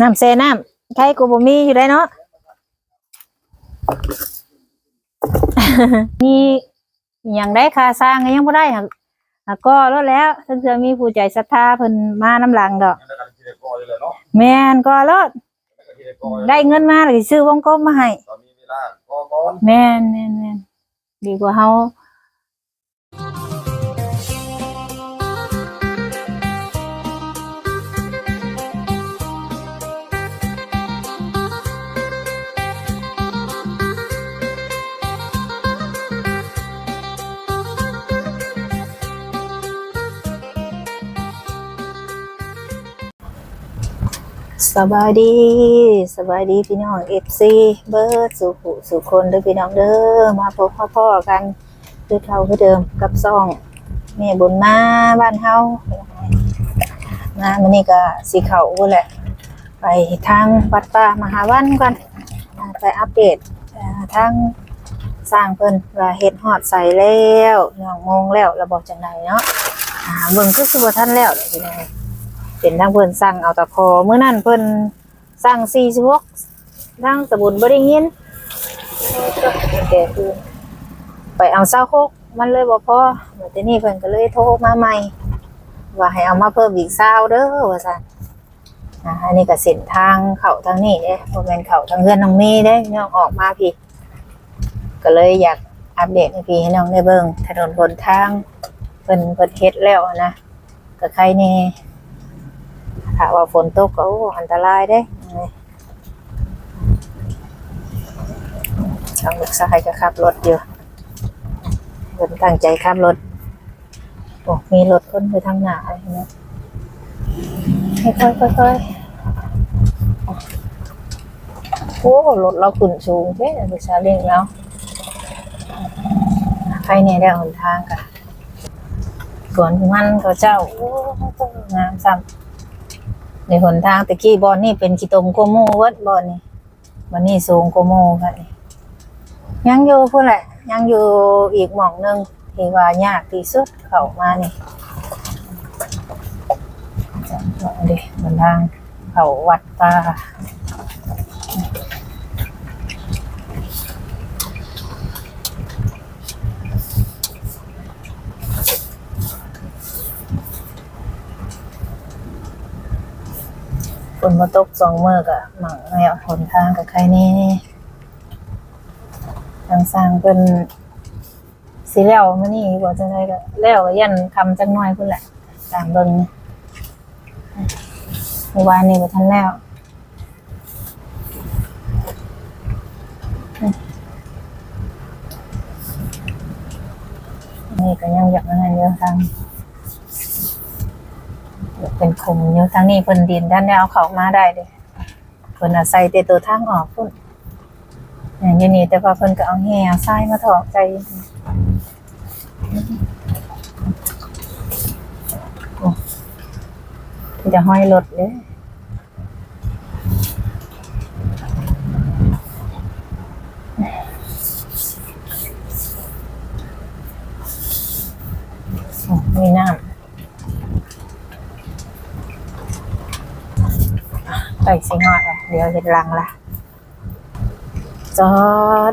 น้ำเซน้ำใครกูบ่มีอยู่ได้เนาะมีอย่างได้ค่าสร้างก็ยังบ่ได้หักหักก็ลดแล้วถ้าเธอมีผู้ใจศรัทธาเพิ่นมาน้ำหลังดอกแล้วกันที่ได้กออยู่เลยเนาะแม่นก็ลดแล้วก็ที่ได้กอได้เงินมาแล้วก็ซื้อวงกลมมาให้ตอนมีเวลาก็ก่อนแม่นแม่นแม่นดีกว่าเฮา สบายดีสบายดีพี่น้องเอฟซีเบิร์ดสุขสุคนเด้อพี่น้องเด้อมาพบพ่อๆกันคือเท่าคือเดิมกับซ่องแม่บุญมาบ้านเฮามามื้อนี้ก็สิเขาพุ่นแหละ ไปทางวัดป่ามหาวันกันไปอัปเดตทางสร้างเพิ่นว่าเฮ็ดฮอดใส่แล้วน้องโมงแล้วระบบจังไดเนาะเบิ่งคือสิบ่ทันแล้วเด้อพี่น้อง เป็นทางเพิ่นสั่งเอาตะพอเมื่อนั้นเพิ่นสั่ง46ทางสมุนบ่ได้ยินแกคือไปเอาเศร้าโคกมันเลยบ่พอแล้วทีนี้เพิ่นก็เลยโทรมาใหม่ ว่าให้เอามาเพิ่มอีกเศร้าเด้อว่าซั่นอันนี้ก็เส้นทางเข้าทางนี้เด้บ่แม่นเข้าทางเฮือนน้องเมย์เด้น้องออกมาพี่ ก็เลยอยากอัปเดตให้พี่ให้น้องได้เบิ่งถนนหนทางเพิ่นเพิ่นเฮ็ดแล้วนะก็ใครแน่ ถ้าว่าฝนตกก็อันตรายเด้ทางลูกชายก็ขับรถอยู่เพิ่นตั้งใจขับรถโอ้มีรถคนไปทางหน้าอะไรเงี้ยค่อยๆค่อยๆโอ้รถเราขึ้นสูงเด้ไปซาเล้งแล้วใครเนี่ยได้หนทางกันสวนมันเขาเจ้าโอ้งามซ้ำ ในหนทางตะกี้บอนนี่เป็นกีตมโกโมเวิร์ดบอนนี่บอนนี่สูงโกโมค่ะนี่ยังอยู่พูดแหละ ยังอยู่อีกหม่องหนึงที่ว่ายากที่สุดเข้ามานี่ลองดิหนทางเข้าวัดตา ฝนมาตกสองเมือกะหมั่งแล้วหนทางกับใครนี่ทางสร้างเป็นสีแล้วมานี่บอกจังไดก็แล้วก็ยันคำจังน้อยพุ่นแหละตามเบิ่งเมื่อวานนี้บ่ทันแล้ว นี่ก็ยังอยากนั่นเยอะทางอยากเป็น คุมอยู่ทางนี้เพิ่นดินด้านแนวเขามาได้เลยเพิ่นอาศัยแต่ตัวทางออกพุ่นอย่างนี่แต่ว่าเพิ่นก็เอาแห่ทรายมาถอกใจจะห้อยรถเลยโอ้มีน้ำไปสิงอดอะ เดี๋ยวเห็นลังละจอด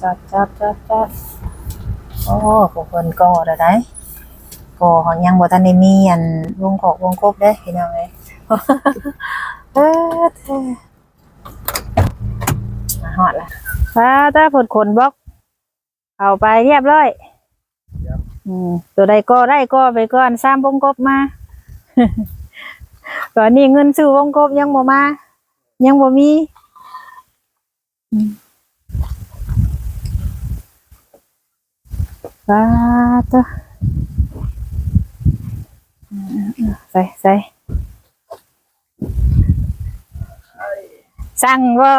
จอดจอดจอดจอดโอ้พวกคนก่อได้ไดก่อของยังบ่ทันได้มีอันวงขอกวงครบเด้พี่น้องเอ้ยเออเท่มาฮอดละฟ้าตาผดขนบล็อกเอาไปเรียบร้อยอืมตัวใดก็ได้ก็ไปก่อนสร้างวงกบมา ตอนนี้เงินซื้อวงกบยังบ่มา ยังบ่มีอืมฟ้าตัวอืมๆใส่ใส่สั่งว่า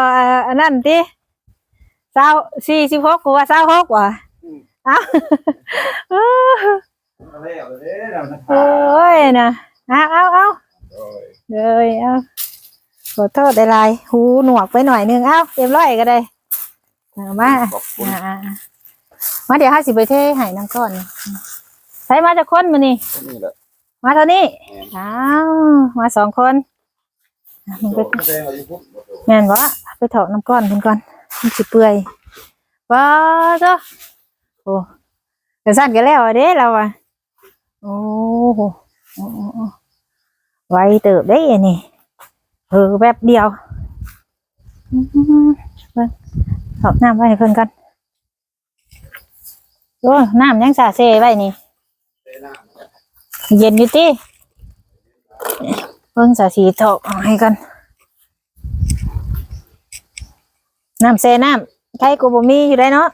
อันนั้นติเศร้าสี่สิบหกกูว่าเศร้าหกว่ะเอ้าเออแล้วเด้อนะโอ้ยนะเอาเอาเอาโอ้ยเลยเอา ขอโทษได้ลายหูหนวกไปหน่อยนึงเอาเรียบร้อยก็ได้เอามาขอบคุณ อ่าๆมาเดี๋ยวห้าสิบไปเทให้น้ำก้อนใช้มาจากคนมานี่นี่แหละมาเท่านี้อ้าวมาสองคนอะมันไปแดงอายุพุทธแม่นวะไปถอกน้ำก้อนเพิ่นก่อนมันสิเปื่อยว้าจ้ะโอ้แต่สั้นกันแล้วอะเด้เราอะโอ้โหโอ้โอ้โอ้ไวเติบได้อันนี่ เออแป๊บเดียวเอกน้ำไว้ให้เพิ่นกันโอ้น้ำยังสาเซไว้นี่เย็นอยู่ติเบิ่งสาสีถอกเอาให้กัน น้ำเซน้ำใครกูบ่มีอยู่ได้เนาะ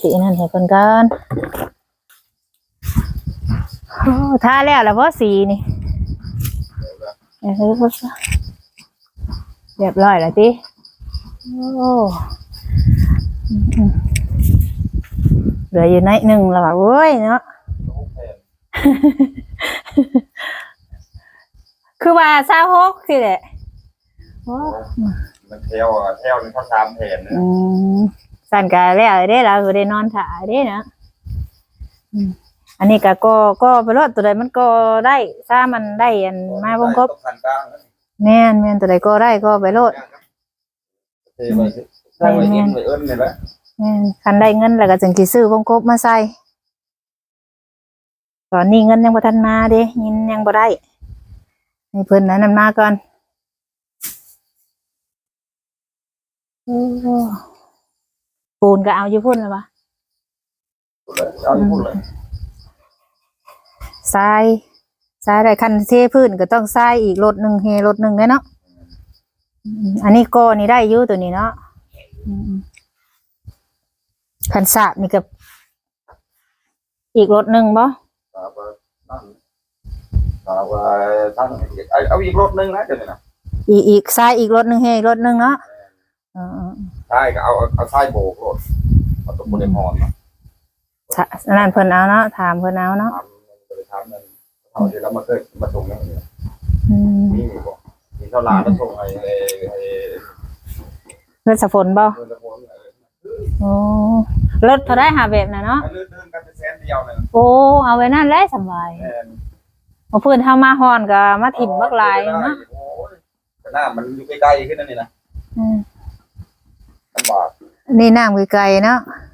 สีนั่นให้เพิ่นกัน โอ้ทาแล้วแล้วบ่สีนี่เออบ่ซะเรียบร้อยแล้วติโอ้อืมๆเหลืออยู่ในหนึ่งแล้วว่ะโอ้ยเนาะคือว่าซาฮกสิแหละโอ้มันเทวอะเทวนี่เขาสามแผ่นนะอืมสั่นกาแล้วได้เราก็ได้นอนถ่ายได้นะ อืมอันนี้ก็ก็ก็ไปรอดตัวใดมันก็ได้ถ้ามันได้อันมาวงครบต้องพันกลางนะแม่นแม่นตัวใดก็ได้ก็ไปรอดเทไปสิถ้าไปเอ็นไปเอิ้นนี่แหละแม่นคันได้เงินแล้วก็จึงสิซื้อวงครบมาใส่ตอนนี้เงินยังบ่ทันมาเด้เงินยังบ่ได้ให้เพิ่นนั้นนำมาก่อนโอ้ปูนก็เอาอยู่พุ่นแล้ววะเอาอยู่พูดเลย ทรายทรายได้คันเทพื้นก็ต้องทรายอีกรถหนึ่งเฮรถหนึ่งเลยเนาะอืมอันนี้ก็นี่ได้อยู่ตัวนี้เนาะอืมคันสาบนี่กับอีกรถหนึ่งบ่ตาว่านั่นตาว่าตั้งเอาอีกรถนึงนะเดี๋ยวนี้นะอีกอีกทรายอีกรถหนึ่งเฮอีกรถหนึ่งเนาะเออใช่ก็เอาเอาท้ายโบกรถเอาตัวบริหารมาๆถ้าอันนั่นเพิ่นเอาเนาะถามเพิ่นเอาเนาะ ทำบริษัทนั้นเอาเดี๋ยวเรามาเคยมาส่งอย่างนี้อืมนี่มีบอกมีเท่าไหร่มาส่งให้ให้ให้เพื่อนสะฝนบ่เงินละคนโอ้รถเท่าได้หาแบบน่ะเนาะเลื่อนเลื่อนกันเป็นแสนเดียวเลยโอ้ เอาไว้นั่นแหละสบายแม่นเอาเพิ่นเฮามาฮอนก็มาถิ่มบักหลายเนาะโอ้ยแต่หน้ามันอยู่ใกล้ๆขึ้นนั่นนี่นะอืมลำบากนี่น้ำไกลๆเนาะมัน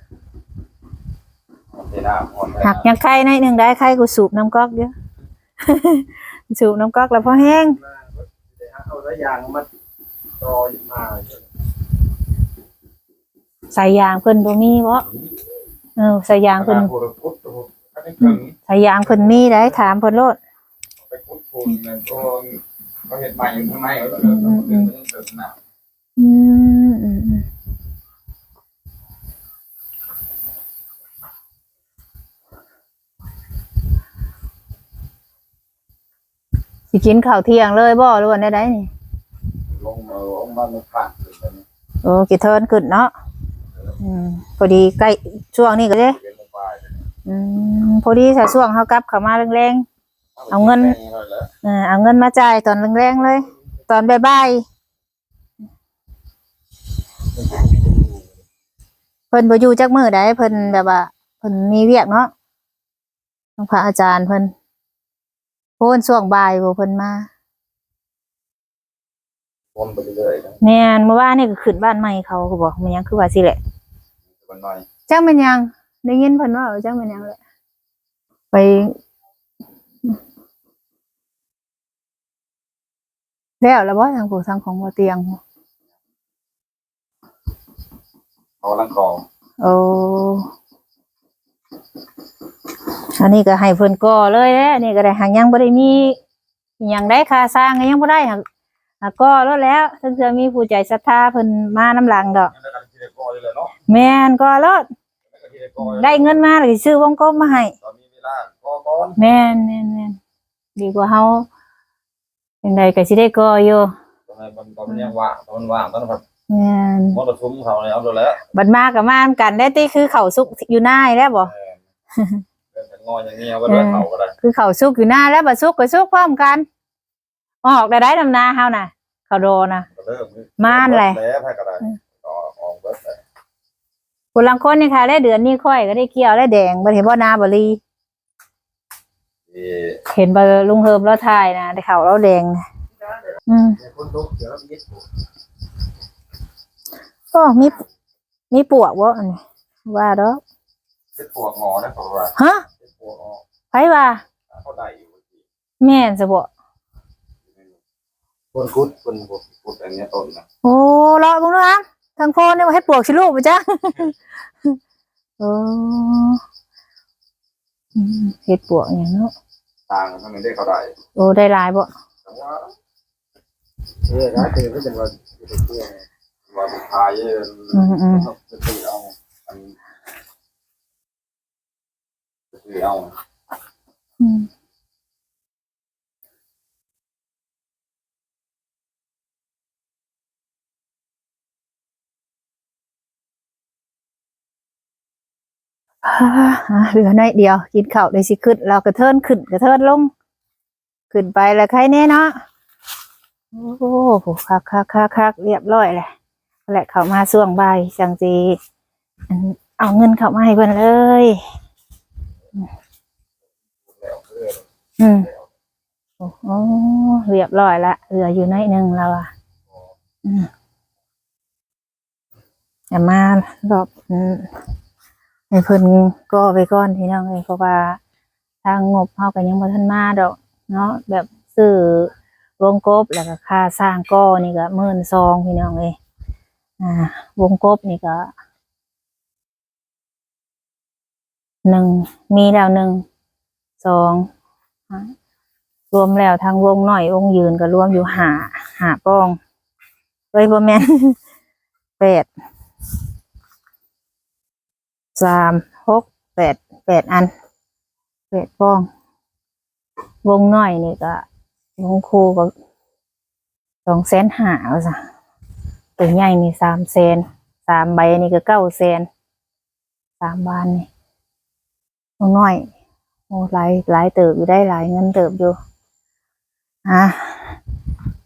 ที่หน้าอ่อนหักยังไข่ในหนึ่งได้ไข่กูสูบน้ำก๊อกเยอะ สูบน้ำก๊อกแล้วพอแห้งเอาระยางมาต่อมาใส่ยางเพิ่นบ่มีบ่เออใส่ยางเพิ่นพุทธพุทธอันนี้ถึงใส่ยางเพิ่นมีได้ถามเพิ่นโลดไปพุทธพุทธนั่นก็เขาเห็นใหม่อยู่ข้างในเขาเลยต้องเดินไปต้องเดินหน้าอืมอืม สิกินข้าวเที่ยงเลยบ่หรือว่าได้ๆนี่ลงมาลงมาไม่ผ่านเลยตอนนี้โอ้กี่เทิร์นขึ้นเนาะอืมพอดีใกล้ช่วงนี้ก็เด้เป็นลงไปอืมพอดีถ้าช่วงเฮากลับเข้ามาแรงเอาเงินๆเออเอาเงินมาจ่ายตอนแรงๆเลย ตอนบ่ายๆเพิ่นบ่อยู่จักมื้อใดเพิ่นแบบว่าเพิ่นมีเวียกเนาะทางพระอาจารย์เพิ่น โพนช่วงบ่ายบ่เพิ่นมาวนไปเรื่อยๆนะแม่นเมื่อวานนี่ก็ขึ้นบ้านใหม่เขาก็บอกมันหยังคือว่าสิแหละมันหน่อยจังเป็นหยังได้ยินเพิ่นว่าจังเป็นหยังแหละไปแล้วแล้วบ่ทางผู้ทางของบ่เตียงเขาลังกองโอ้ อันนี้ก็ให้เพิ่นก่อเลยแหละอันนี้ก็ได้หางยังบ่ได้มีอิหยังได้ค่าสร้างก็ยังบ่ได้หักหักก่อแล้วแล้วถึงจะมีผู้ใจศรัทธาเพิ่นมาน้ำหลังดอกแล้วก็ที่ได้กอยเลยเนาะแม่นก่อแล้วแล้วก็ที่ได้กอยได้เงินมาแล้วสิซื้อวงกลมมาให้ตอนมีเวลาก็ก้อนแม่นแม่นแม่นดีกว่าเฮาจังไดก็สิได้ก่ออยู่ตอนนี้มันตอนมันยังว่างตอนมันว่างตอนนั้นแบบแม่นมอเตอร์ซุ้มเขาเลยเอาตัวแล้วบัดมาก็มานํกันได้ติคือเขาสุกอยู่หน้าให้แล้วบ่ เดินกันงออย่างเงี้ยก็ด้วยเขาก็ได้คือเขาสุกอยู่หน้าแล้วบัดสุกก็สุกพร้อมกันออกได้ได้นำนาเฮาน่ะ เขาโดน่ะก็เริ่มม่านแหละแล้วให้ก็ได้ต่อออกเบิดเลยคนลังคนนี่ค่ะได้เดือนนี้ค่อยก็ได้เกี่ยวได้แดงบ่เห็นบ่นาบ่ลีเอ่อเห็นบ่ลุงเฮิมแล้วถ่ายนะได้ข่าวเราแดงนะอืมคนทุกเดี๋ยวเราไปยึดก็มีมีปวกบ่อันนี้ว่าดอก ยึดปวกงอนะเพราะว่าฮะยึดปวกงอไผว่าเขาได้อยู่แม่นจะบ่คนคุดคนบุกคุดอันเนี้ยต้นนะโอ้รอบ่รู้อะทางโพนนี่ว่าให้ปวกสิลูกบ่จ๊ะโอ้อืมเฮ็ดปวกหยังเนาะทางเขาไม่ได้เขาได้โอ้ได้หลายบ่แต่ว่าเออร้านเจอก็จะว่าจะเที่ยวว่าสุดท้ายเอออืมอืมจะถือเอาอันจะถือ เอาอืมอ่าอ่าเหลือหน่อยเดียว กินข้าวได้สิขึ้นเรากระเทินขึ้นกระเทินลง ขึ้นไปแล้วใครแน่เนาะโอ้โหคักคักคักคักเรียบร้อยแหละแหละเข้ามาส่วงบ่ายจังจีอันเอาเงินเข้ามาให้เพิ่นเลย แล้วเพื่ อืมโอ้โหเรียบร้อยละเหลืออยู่น้อยหนึ่งแล้วอะอืมแต่มารอบอืมให้เพิ่นก็ไปก่อนพี่น้องเอ้ยเพราะว่าทางงบเฮาก็ยังบ่ทันมาดอก เนาะแบบซื้อวงกบแล้วก็ค่าสร้างก้อนี่ก็หมื่นซองพี่น้องเอ้ยอ่าวงกบนี่ก็หนึ่งมีแล้วหนึ่งสอง รวมแล้วทางวงหน่อยวงยืนก็รวมอยู่หาหาป้องเอ้ยบ่แม่นแปดสามหกแปดแปดอันแปดป้อง วงหน้อยนี่ก็วงคูก็สองแสนหาเอาซะตัวใหญ่นี่สามแสนสามใบนี่ก็เก้าแสนสามบานนี่วงหน้อย โอ้หลายหลายเติบอยู่ได้หลายเงินเติบอยู่อะ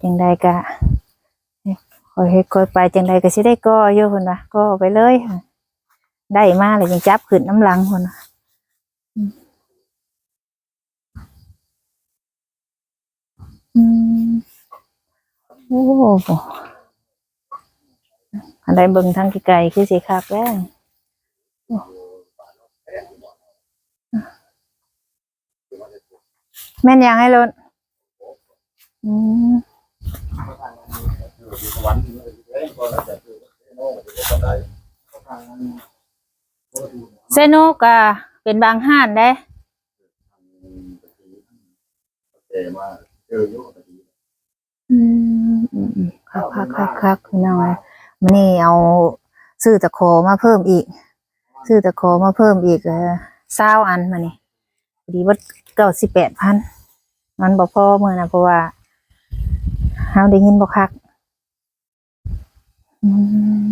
จังใดกะคอยคอยไปจังใดก็สิได้ก่ออยู่คนนะก็ไปเลย ได้มาเลยยังจับขึ้นน้ำลังคนนะอืมโอ้โหอันใดเบิ่งทางไกลๆคือสิคักแล้ว แม่นยังให้ลดอืมอยู่สวรรค์เอ้ยก็แล้วแต่คือโน่ก็จะได้ทางนั้นเซโนกะเป็นบางห้านได้อืมอือืมคักคักคักคักพี่น้องมันนี่เอาซื้อตะโขมาเพิ่มอีก ซื้อตะโขมาเพิ่มอีกเศร้าอันมานี่ ดีว่าเก้าสิบแปดพันมันบ่พอเมื่อนะเพราะว่าเฮาได้ยินบ่คักอืม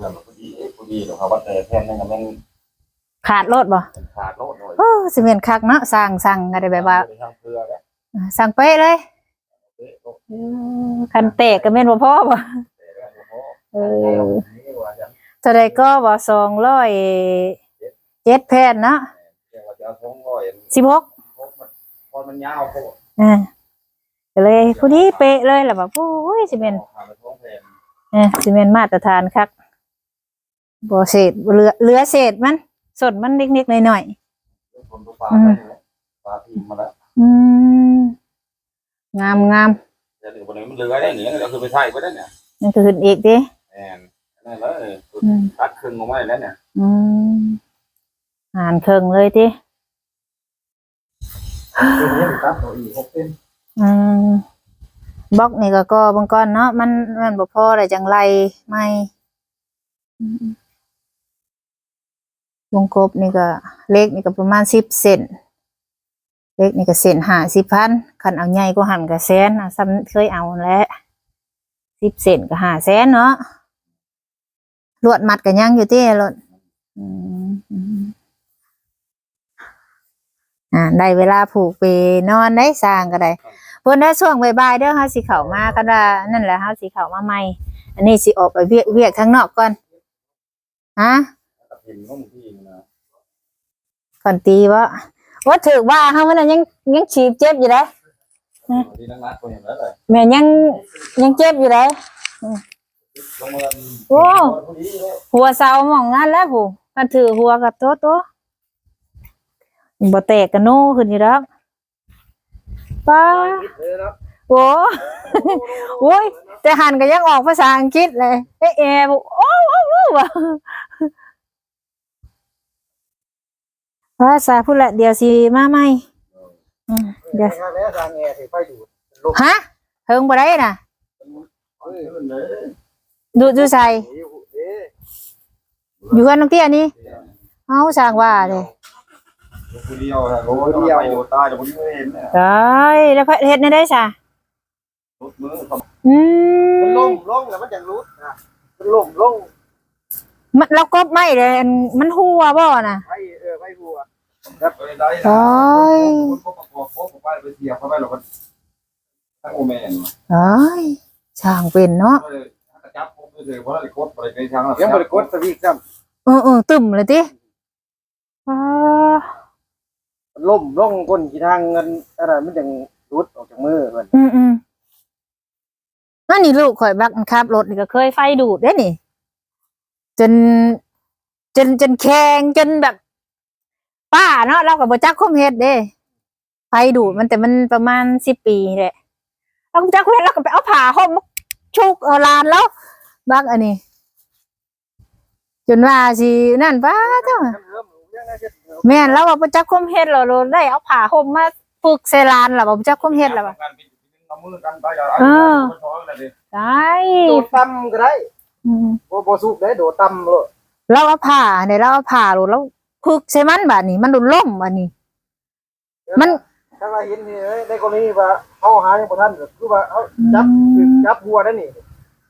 แล้วพอดีพอดีเราครับว่าแต่แทนนั่นก็แม่งขาดรถบ่ขาดโลดหน่อยโอ้สิเป็นคักเนาะสั่งสั่งอะไรแบบว่าทางเพื่อแล้วสั่งเป๊ะเลยอืมคันเตะก็แม่นบ่พอบ่เออเท่าใดก็บ่สองร้อย เจ็ดแผ่นเนาะจะเอาทงร้อยสิบหกพอมันยาวโคตรอ่าก็เลยผู้นี้เป๊ะเลยล่ะแบบโอ้ยสิเป็นขาดทงแพงเออสิเป็นมาตรฐานคักบ่เศษบ่เหลือเหลือเศษมันสดมันนิดๆหน่อยคนทุกปลาได้เลยปลาทีมมาแล้วๆอืมงามงามจะถึงคนนี้มันเหลือได้เนี่ยก็คือไปใส่ไปได้เนี่ยนั่นก็ขึ้นอีกดิแอนนั่นเลยอืมตัดครึ่งลงมาแล้วเนี่ยอืม อ่านเครื่องเลยดิตัดตัวอีกหกเส้นอืมบล็อกนี่ก็ก็บางก้อนเนาะมันมันบ่พอเลยจังไรไม่อืมวงกบนี่ก็เล็กนี่ก็ประมาณสิบเซนเล็กนี่ก็เซนห้าสิบพันคันเอาใหญ่ก็หันก็แสนอะซ้ำเคยเอาแหล้วสิบเซนก็ห้าแสนเนาะลวดมัดก็ยังอยู่ที่รถอืมอืม อ่าได้เวลาผูกไปนอนได้สร้างก็ได้เพิ่นได้ช่วงบ่ายๆเด้อเฮาสิเข้ามาก็ได้นั่นแหละเฮาสิเข้ามาใหม่ อันนี้สิออกไปเวียกเวียกข้างนอกก่อนฮะตัดหินงุ่มที่นะก่อนตีบ่ว่าถือว่าเฮามันนะยังยังฉีบเจ็บอยู่เลยที่นั่งนัดคนเห็นแล้วเลยแม่ยังยังเจ็บอยู่เลยลงมาโอ้คนนี้เลยหัวเสาหมองนั่นแหล้วผู้ถ้าถือหัวกับโต๊ะโต๊ะ บ่แตกกันโน่ขึ้นอยู่แล้วป้าเออครับโอ้โอ้ยแต่หันก็ยังออกภาษาอังกฤษเลยเอ๊ะแอบโอ้โอ้โอ้ว่ะภาษาพูดละเดี๋ยวสิมาใหม่อืมเดี๋ยวงานแล้วทางแอร์ถือไฟดูดฮะเฮิงบ่ได้น่ะเฮ้ยมันเลยดูดูใส่เอ๊ะเอ๊ะอยู่กันน้องเตี้ยนี่เอ้าสร้างว่าเลย คนเดียวโอ้ยเดียวตายแต่คนนี้ไม่เห็นนะได้แล้วพระเฮ็ดได้ได้ซะรถมืออืมันลมงลงแล้วมันจะรุดนะมันลงลงมันเราก็ไม่เลยอันมันหัวบ่น่ะไฟเออไฟหัวครับได้โอ้ย คนก็ประกอบโค้งไปไปเสียบเข้าไปหรอกทั้งโอแมนเอ้ยช่างเป็นเนาะก็เลยจับผมไปเลยเพราะอะไรกดอะไรในทางยังบริกดสวิตช์ซ้เออเออตึมเลยติอ้าำล่มล่องก้นกี่ทางเงินอะไรมันยังรุดออกจากมือมันอืมอืมนั่นนี่ลูกข่อยบักขับรถนี่ก็เคยไฟดูดได้นี่ จน จนจนแข็งจนแบบ ป้าเนาะเรากับบจักคมเฮ็ดเด้ ไฟดูดมันแต่มันประมาณสิบปีแหละเราก็บ่จักคมเฮ็ดเราก็ไปเอาผ้าห่มมาชุกเอาลานแล้วบักอันนี้ จนว่าสินั่นป้าเจ้า แม่นแล้วว่าบ่จักคมเฮ็ดเราเราได้เอาผ้าห่มมาฝึกใส่ลานแล้วว่าบ่จักคมเฮ็ดแล้วว่ามือกันไปได้โดดต่ำก็ได้อืมโบโบสูบได้โดดต่ำเลยเราเอาผ้าเนี่ยเราเอาผ้าโหลดแล้วพึกใส่มันบาดนี้ มันโดนล่มบาดนี้ มัน ถ้าว่าเห็นนี่ในกรณีว่าเขาหาอย่างบ่ทันคือว่าเขาจับจับหัวนั่นนี่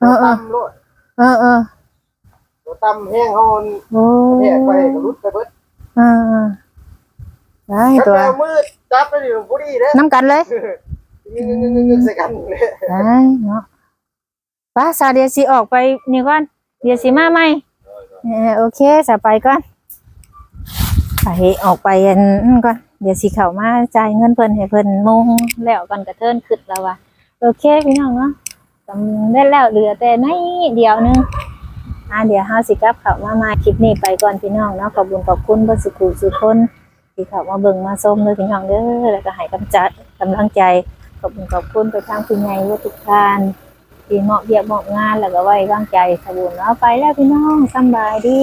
เออเออต่ำเลยเออเออโดดต่ำแห้งเขาโอ้แหกไปก็รุดไปเบิดเออเออได้ถ้าตัวแมวมืดจับไปนี่พอดีเด้น้ำกันเลยงึงๆๆๆใส่กันเลยได้เนาะป้าสาเดียวสิออกไปนี่ก่อน เดี๋ยวสิมาใหม่เออโอเคสาไปก่อนไปออกไปอันนั้นก่อนเดี๋ยวสิเข้ามาจ่ายเงินเพิ่นให้เพิ่นมงแล้วกันกระเทินขึ้นแล้วว่ะโอเคพี่น้องเนาะกำได้แล้วเหลือแต่ในเดียวหนึง อ่าเดี๋ยวเฮาสิกลับเข้ามาใหม่คลิปนี้ไปก่อนพี่น้องเนาะขอบคุณขอบคุณเบ่สุขุสุคนที่เข้ามาเบิ่งมาชมเด้อพี่น้องเด้อแล้วก็ให้กำจัดกำลังใจขอบคุณขอบคุณไปทางคุณยายว่าทุกท่านที่เหมาะเบียกเหมาะงานแล้วก็ไว้วางใจสบุนเนาะไปแล้วพี่น้องสบายดี